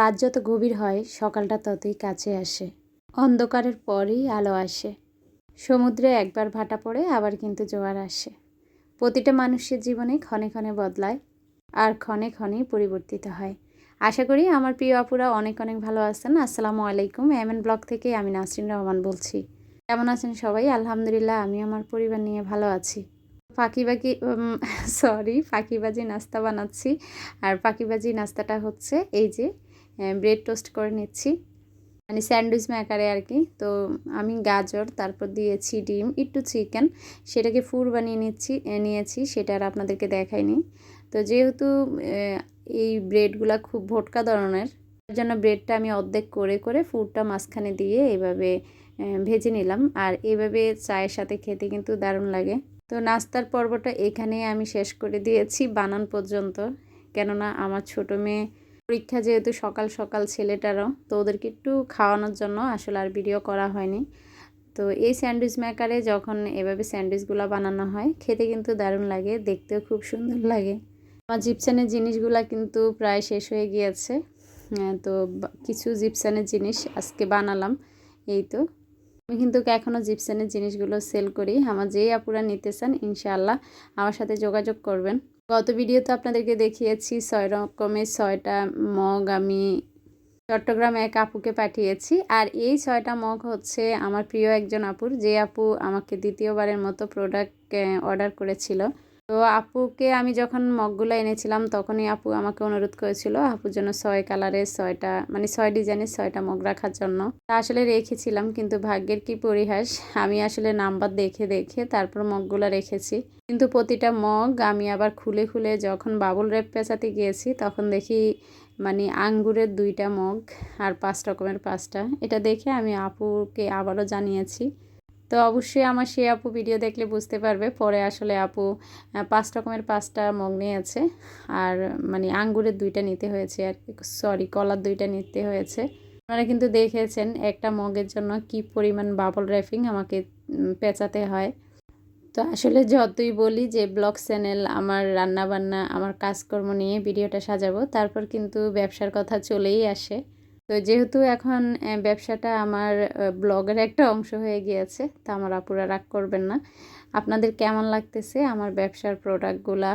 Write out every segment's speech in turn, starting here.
রাত যত গভীর হয়, সকালটা ততই কাছে আসে। অন্ধকারের পরই আলো আসে। সমুদ্রে একবার ভাটা পড়ে, আবার কিন্তু জোয়ার আসে। প্রতিটা মানুষের জীবনে ক্ষণে ক্ষণে বদলায়, আর ক্ষণে ক্ষণেই পরিবর্তিত হয়। আশা করি আমার প্রিয় আপুরা অনেক অনেক ভালো আছেন। আসসালামু আলাইকুম। এম এন ব্লগ থেকে আমি নাসরিন রহমান বলছি। কেমন আছেন সবাই? আলহামদুলিল্লাহ, আমি আমার পরিবার নিয়ে ভালো আছি। পাখিবাজি সরি পাখিবাজি নাস্তা বানাচ্ছি। আর পাখিবাজি নাস্তাটা হচ্ছে এই যে ব্রেড টোস্ট করে নিচ্ছি। মানে স্যান্ডউইচ মেকারে আর কি তো আমি গাজর, তারপর দিয়েছি ডিম, একটু চিকেন সেটাকে ফুর বানিয়ে নিচ্ছি নিয়েছি, সেটা আর আপনাদেরকে দেখাইনি। তো যেহেতু এই ব্রেডগুলো খুব ভোটকা ধরনের, তার জন্য ব্রেডটা আমি অর্ধেক করে করে ফুডটা মাঝখানে দিয়ে এভাবে ভেজে নিলাম। আর এভাবে চায়ের সাথে খেতে কিন্তু দারুণ লাগে। তো নাস্তার পর্বটা এখানেই আমি শেষ করে দিয়েছি বানান পর্যন্ত। কেননা আমার ছোট মেয়ে পরীক্ষা যেহেতু সকাল সকাল ছেলেটারও, তো ওদেরকে একটু খাওয়ানোর জন্য আসলে আর ভিডিও করা হয়নি। তো এই স্যান্ডউইচ মেকারে যখন এভাবে স্যান্ডউইচগুলো বানানো হয়, খেতে কিন্তু দারুণ লাগে, দেখতেও খুব সুন্দর লাগে। আমার জিপসানের জিনিসগুলো কিন্তু প্রায় শেষ হয়ে গিয়েছে। তো কিছু জিপসানের জিনিস আজকে বানালাম, এই তো। আমি কিন্তু এখনও জিপসানের জিনিসগুলো সেল করি। আমার যেই আপুরা নিতে চান, ইনশাআল্লাহ আমার সাথে যোগাযোগ করবেন। গত ভিডিওতে আপনাদেরকে দেখিয়েছি ছয় রকমের ছয়টা মগ আমি চট্টগ্রামে এক আপুকে পাঠিয়েছি। আর এই ছয়টা মগ হচ্ছে আমার প্রিয় একজন আপুর। যে আপু আমাকে দ্বিতীয়বারের মতো প্রোডাক্ট অর্ডার করেছিল। তো আপুকে আমি যখন মগগুলো এনেছিলাম, তখনই আপু আমাকে অনুরোধ করেছিল, আপুর জন্য ছয় কালারের ছয়টা মানে ছয় ডিজাইনের ছয়টা মগ রাখার জন্য। তা আসলে রেখেছিলাম, কিন্তু ভাগ্যের কি পরিহাস, আমি আসলে নাম্বার দেখে দেখে তারপর মগগুলো রেখেছি। কিন্তু প্রতিটা মগ আমি আবার খুলে খুলে যখন বাবুল র্যাপ পেঁচাতে গিয়েছি, তখন দেখি মানে আঙ্গুরের দুইটা মগ আর পাঁচ রকমের পাঁচটা। এটা দেখে আমি আপুকে আবারও জানিয়েছি। তো অবশ্যই আমার সে আপু ভিডিও দেখলে বুঝতে পারবে। পরে আসলে আপু পাঁচ রকমের পাঁচটা মগ নিয়েছে। আর মানে আঙ্গুরের দুইটা নিতে হয়েছে আর সরি কলার দুইটা নিতে হয়েছে। আপনারা কিন্তু দেখেছেন একটা মগের জন্য কি পরিমাণ বাবল র্যাপিং আমাকে পেঁচাতে হয়। তো আসলে যতই বলি যে ব্লগ চ্যানেল, আমার রান্নাবান্না, আমার কাজকর্ম নিয়ে ভিডিওটা সাজাবো, তারপর কিন্তু ব্যবসার কথা চলেই আসে। তো যেহেতু এখন ব্যবসাটা আমার ব্লগের একটা অংশ হয়ে গিয়েছে, তা আমার আপুরা রাগ করবেন না। আপনাদের কেমন লাগতেছে আমার ব্যবসার প্রোডাক্টগুলা?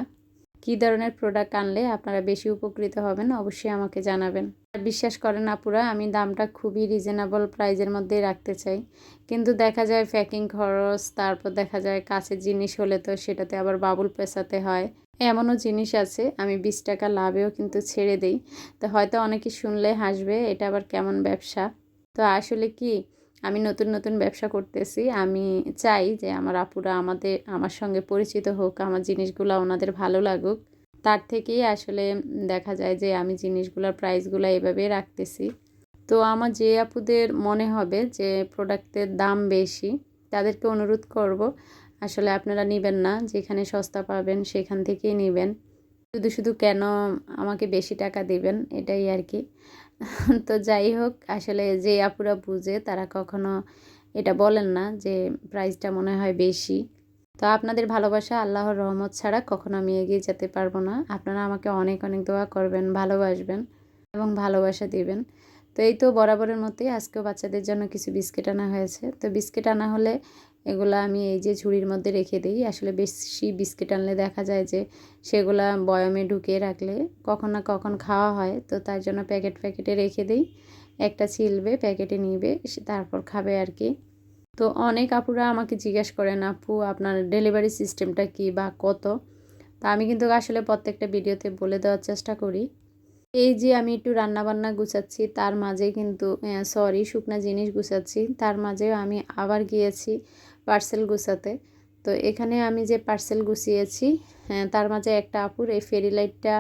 কি ধরনের প্রোডাক্ট আনলে আপনারা বেশি উপকৃত হবেন? অবশ্যই আমাকে জানাবেন। আর বিশ্বাস করেন আপুরা, আমি দামটা খুবই রিজনেবল প্রাইজের মধ্যেই রাখতে চাই। কিন্তু দেখা যায় প্যাকিং খরচ, তারপর দেখা যায় কাছের জিনিস হলে তো সেটাতে আবার বাবুল পেঁচাতে হয়। এমনও জিনিস আছে, আমি বিশ টাকা লাভেও কিন্তু ছেড়ে দেই। তো হয়তো অনেকে শুনলে হাসবে, এটা আবার কেমন ব্যবসা? তো আসলে কি, আমি নতুন নতুন ব্যবসা করতেছি, আমি চাই যে আমার আপুরা আমাদের, আমার সঙ্গে পরিচিত হোক, আমার জিনিসগুলো ওনাদের ভালো লাগুক। তার থেকেই আসলে দেখা যায় যে আমি জিনিসগুলোর প্রাইসগুলো এভাবে রাখতেছি। তো আমার যে আপুদের মনে হবে যে প্রোডাক্টের দাম বেশি, তাদেরকে অনুরোধ করব আসলে আপনারা নেবেন না, যেখানে সস্তা পাবেন সেখান থেকেই নেবেন। শুধু শুধু কেন আমাকে বেশি টাকা দেবেন, এটাই আর কি। তো যাই হোক, আসলে যে আপুরা বুঝে, তারা কখনো এটা বলেন না যে প্রাইসটা মনে হয় বেশি। তো আপনাদের ভালোবাসা, আল্লাহর রহমত ছাড়া কখনো আমি এগিয়ে যেতে পারব না। আপনারা আমাকে অনেক অনেক দোয়া করবেন, ভালোবাসবেন এবং ভালোবাসা দিবেন। তো এই তো বরাবরের মতোই আজকেও বাচ্চাদের জন্য কিছু বিস্কিট আনা হয়েছে। তো বিস্কিট আনা হলে এগুলো আমি এই যে ঝুড়ির মধ্যে রেখে দিই। আসলে বেশি বিস্কিট আনলে দেখা যায় যে সেগুলা বয়মে ঢুকিয়ে রাখলে কখন না কখন খাওয়া হয়। তো তার জন্য প্যাকেট প্যাকেটে রেখে দিই। একটা ছিলবে, প্যাকেটে নিবে তারপর খাবে আর কি তো অনেক আপুরা আমাকে জিজ্ঞেস করেন, আপু, আপনার ডেলিভারি সিস্টেমটা কি বা কত? তা আমি কিন্তু আসলে প্রত্যেকটা ভিডিওতে বলে দেওয়ার চেষ্টা করি। এই যে আমি একটু রান্নাবান্না গুছাচ্ছি, তার মাঝে কিন্তু সরি শুকনা জিনিস গুছাচ্ছি। তার মাঝেও আমি আবার গিয়েছি পার্সেল গুছাতে। তো এখানে আমি যে পার্সেল গুছিয়েছি তার মাঝে একটা আপুর এই ফেরি লাইটটা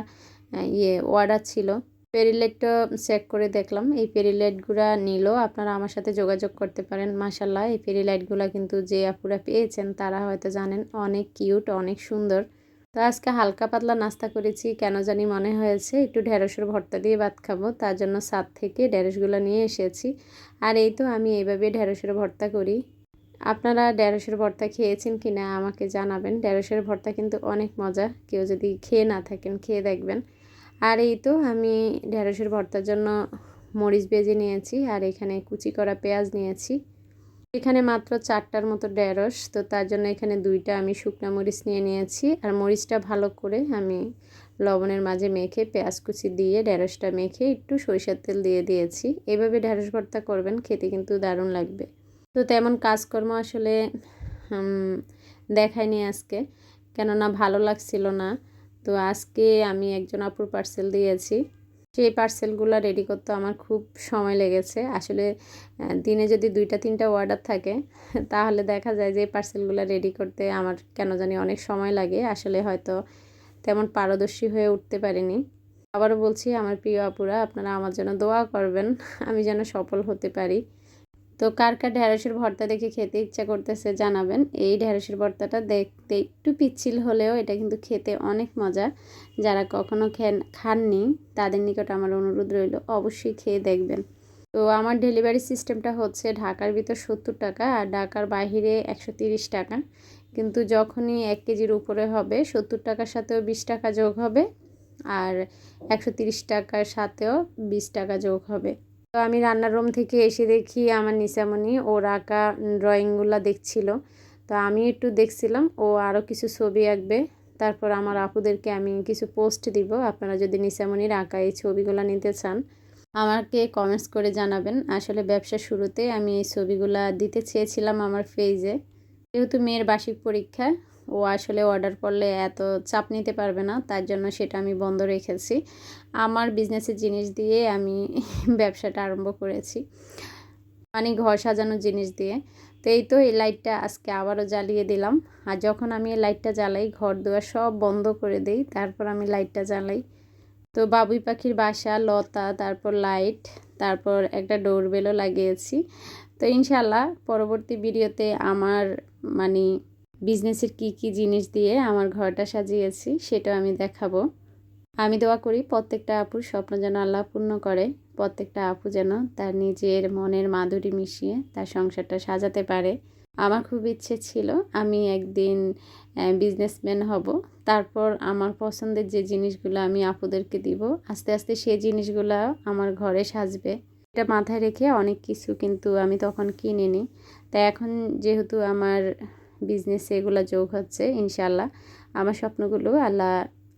ইয়ে অর্ডার ছিল। ফেরি লাইটটা চেক করে দেখলাম, এই ফেরি লাইটগুলো নিল। আপনারা আমার সাথে যোগাযোগ করতে পারেন মাসাল্লাহ এই ফেরি লাইটগুলো কিন্তু যে আপুরা পেয়েছেন, তারা হয়তো জানেন, অনেক কিউট অনেক সুন্দর। তো আজকে হালকা পাতলা নাস্তা করেছি, কেন জানি মনে হয়েছে একটু ঢেঁড়সের ভর্তা দিয়ে ভাত খাব, তার জন্য সাত থেকে ঢেঁড়সগুলো নিয়ে এসেছি। আর এই তো আমি এইভাবে ঢেঁড়সের ভর্তা করি। আপনারা ঢেঁড়সের ভর্তা খেয়েছেন কি না আমাকে জানাবেন। ঢেঁড়সের ভর্তা কিন্তু অনেক মজা, কেউ যদি খেয়ে না থাকেন খেয়ে দেখবেন। আর এই তো আমি ঢেঁড়সের ভর্তার জন্য মরিচ বেজে নিয়েছি, আর এখানে কুচি করা পেঁয়াজ নিয়েছি। এখানে মাত্র চারটার মতো ঢেঁড়স, তো তার জন্য এখানে দুইটা আমি শুকনো মরিচ নিয়ে নিয়েছি। আর মরিচটা ভালো করে আমি লবণের মাঝে মেখে, পেঁয়াজ কুচি দিয়ে ঢেঁড়সটা মেখে একটু সরিষার তেল দিয়ে দিয়েছি। এভাবে ঢেঁড়স ভর্তা করবেন, খেতে কিন্তু দারুণ লাগবে। তো তেমন কাজকর্ম আসলে দেখায়নি আজকে, কেননা ভালো লাগছিল না। তো আজকে আমি একজন আপুর পার্সেল দিয়েছি। সেই পার্সেলগুলো রেডি করতে আমার খুব সময় লেগেছে। আসলে দিনে যদি দুইটা, তিনটা অর্ডার থাকে, তাহলে দেখা যায় যে পার্সেলগুলো রেডি করতে আমার কেন জানি অনেক সময় লাগে। আসলে হয়তো তেমন পারদর্শী হয়ে উঠতে পারিনি। আবারও বলছি, আমার প্রিয় আপুরা, আপনারা আমার জন্য দোয়া করবেন, আমি যেন সফল হতে পারি। তো কার কার ঢ্যাঁড়সের ভর্তা দেখে খেতে ইচ্ছা করতেছে জানাবেন। এই ঢ্যাঁড়সের ভর্তাটা দেখতে একটু পিচ্ছিল হলেও এটা কিন্তু খেতে অনেক মজা। যারা কখনো খেন, খাননি, তাদের নিকট আমার অনুরোধ রইল অবশ্যই খেয়ে দেখবেন। তো আমার ডেলিভারি সিস্টেমটা হচ্ছে ঢাকার ভিতর সত্তর টাকা আর ঢাকার বাহিরে একশো তিরিশ টাকা। কিন্তু যখনই এক কেজির উপরে হবে, সত্তর টাকার সাথেও বিশ টাকা যোগ হবে আর একশো তিরিশ টাকার সাথেও বিশ টাকা যোগ হবে। তো আমি রান্নার রুম থেকে এসে দেখি আমার নিশামণি ওর আঁকা ড্রয়িংগুলো দেখছিল। তো আমি একটু দেখছিলাম, ও আরও কিছু ছবি আঁকবে। তারপর আমার আপুদেরকে আমি কিছু পোস্ট দিব, আপনারা যদি নিশামণির আঁকা এই ছবিগুলো নিতে চান, আমাকে কমেন্টস করে জানাবেন। আসলে ব্যবসা শুরুতে আমি এই ছবিগুলো দিতে চেয়েছিলাম আমার ফেজে যেহেতু মেয়ের বার্ষিক পরীক্ষা ও আসলে অর্ডার করলে এত চাপ নিতে পারবে না, তার জন্য সেটা আমি বন্ধ রেখেছি। আমার বিজনেসের জিনিস দিয়ে আমি ব্যবসাটা আরম্ভ করেছি মানে ঘর সাজানোর জিনিস দিয়ে। তো এই তো এই লাইটটা আজকে আবারও জ্বালিয়ে দিলাম। আর যখন আমি এই লাইটটা জ্বালাই, ঘর দুয়ার সব বন্ধ করে দিই, তারপর আমি লাইটটা জ্বালাই। তো বাবুই পাখির বাসা, লতা, তারপর লাইট তারপর একটা ডোরবেলও লাগিয়েছি। তো ইনশাল্লাহ পরবর্তী ভিডিওতে আমার মানে বিজনেসের কি কি জিনিস দিয়ে আমার ঘরটা সাজিয়েছি সেটাও আমি দেখাবো। আমি দোয়া করি প্রত্যেকটা আপুর স্বপ্ন যেন আল্লাহ পূর্ণ করে, প্রত্যেকটা আপু যেন তার নিজের মনের মাধুরী মিশিয়ে তার সংসারটা সাজাতে পারে। আমার খুব ইচ্ছে ছিল আমি একদিন বিজনেসম্যান হব, তারপর আমার পছন্দের যে জিনিসগুলো আমি আপুদেরকে দিব, আস্তে আস্তে সেই জিনিসগুলো আমার ঘরে সাজবে। এটা মাথায় রেখে অনেক কিছু কিন্তু আমি তখন কিনিনি। তাই এখন যেহেতু আমার বিজনেসে এগুলো যোগ হচ্ছে ইনশাল্লাহ আমার স্বপ্নগুলো আল্লাহ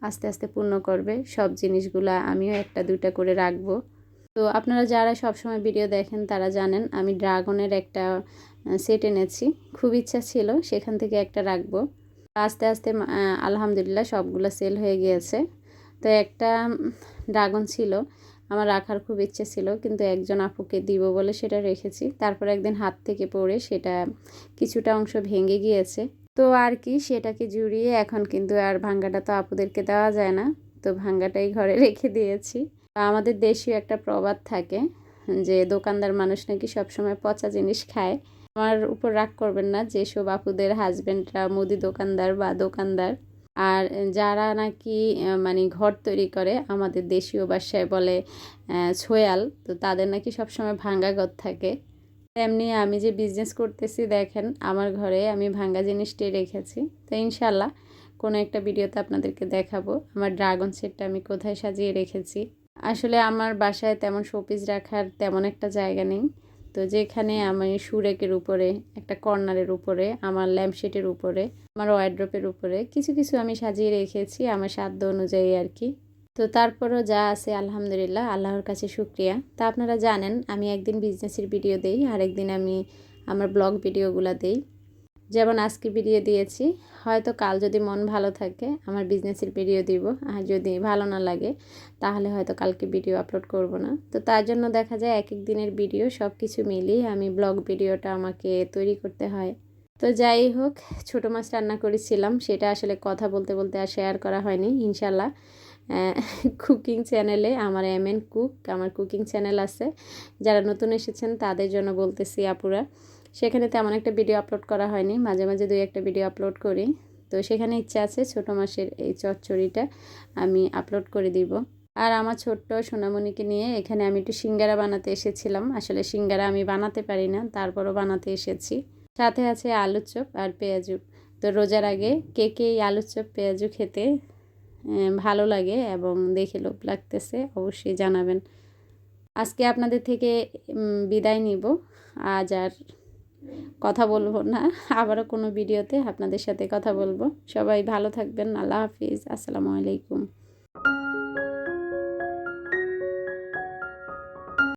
আস্তে আস্তে পূর্ণ করবে। সব জিনিসগুলো আমিও একটা দুইটা করে রাখব। তো আপনারা যারা সবসময় ভিডিও দেখেন, তারা জানেন, আমি ড্রাগনের একটা সেট এনেছি। খুব ইচ্ছা ছিল, সেখান থেকে একটা রাখব। আস্তে আস্তে আলহামদুলিল্লাহ সবগুলো সেল হয়ে গিয়েছে। তো একটা ড্রাগন ছিল। আমার রাখার খুব ইচ্ছে ছিল, কিন্তু একজন আপুকে দিব বলে সেটা রেখেছি। তারপর একদিন হাত থেকে পড়ে সেটা কিছুটা অংশ ভেঙে গিয়েছে। তো আর কি, সেটাকে জুড়িয়ে এখন কিন্তু আর ভাঙ্গাটা তো আপুদেরকে দেওয়া যায় না। তো ভাঙ্গাটাই ঘরে রেখে দিয়েছি। আমাদের দেশীয় একটা প্রবাদ থাকে যে, দোকানদার মানুষ নাকি সবসময় পচা জিনিস খায়। আমার উপর রাগ করবেন না, যেসব আপুদের হাজব্যান্ডরা মুদি দোকানদার বা দোকানদার আর যারা নাকি মানে ঘর তৈরি করে, আমাদের দেশীয় বাসায় বলে ছোয়াল, তো তাদের নাকি সবসময় ভাঙ্গা ঘর থাকে। তেমনি আমি যে বিজনেস করতেছি, দেখেন, আমার ঘরে আমি ভাঙ্গা জিনিসটাই রেখেছি। তো ইনশাল্লাহ কোনো একটা ভিডিওতে আপনাদেরকে দেখাবো, আমার ড্রাগন সেটটা আমি কোথায় সাজিয়ে রেখেছি। আসলে আমার বাসায় তেমন শোপিস রাখার তেমন একটা জায়গা নেই। তো যেখানে আমি সুরেকের উপরে, একটা কর্নারের উপরে, আমার ল্যাম্পশেটের উপরে, আমার ওয়ার্ড্রপের উপরে কিছু কিছু আমি সাজিয়ে রেখেছি আমার সাধ্য অনুযায়ী আর কি। তো তারপরও যা আছে আলহামদুলিল্লাহ, আল্লাহর কাছে শুক্রিয়া। তা আপনারা জানেন, আমি একদিন বিজনেসের ভিডিও দেই আর একদিন আমি আমার ব্লগ ভিডিওগুলো দেই। যেমন আজকে ভিডিও দিয়েছি, হয়তো কাল যদি মন ভালো থাকে, আমার বিজনেসের ভিডিও দিব। আর যদি ভালো না লাগে, তাহলে হয়তো কালকে ভিডিও আপলোড করব না। তো তার জন্য দেখা যায় এক এক দিনের ভিডিও সব কিছু মিলিয়ে আমি ব্লগ ভিডিওটা আমাকে তৈরি করতে হয়। তো যাই হোক, ছোটো মাছ রান্না করেছিলাম, সেটা আসলে কথা বলতে বলতে আর শেয়ার করা হয়নি ইনশাল্লাহ কুকিং চ্যানেলে আমার এম এন কুক আমার কুকিং চ্যানেল আছে। যারা নতুন এসেছেন, তাদের জন্য বলতেছি আপুরা। সেখানে তেমন একটা ভিডিও আপলোড করা হয়নি। মাঝে মাঝে দুই একটা ভিডিও আপলোড করি। তো সেখানে ইচ্ছা আছে ছোটো মাসের এই চচ্চড়িটা আমি আপলোড করে দিব। আর আমার ছোট্ট সোনামণিকে নিয়ে এখানে আমি একটু সিঙ্গারা বানাতে এসেছিলাম। আসলে সিঙ্গারা আমি বানাতে পারি না, তারপরও বানাতে এসেছি। সাথে আছে আলুর চপ আর পেঁয়াজু। তো রোজার আগে কে কে এই আলুর চপ, পেঁয়াজু খেতে ভালো লাগে এবং দেখে লোভ লাগতেছে অবশ্যই জানাবেন। আজকে আপনাদের থেকে বিদায় নিব। আজ আর কথা বলব না, আবারও কোনো ভিডিওতে আপনাদের সাথে কথা বলব। সবাই ভালো থাকবেন, আল্লাহ হাফিজ, আসসালামু আলাইকুম।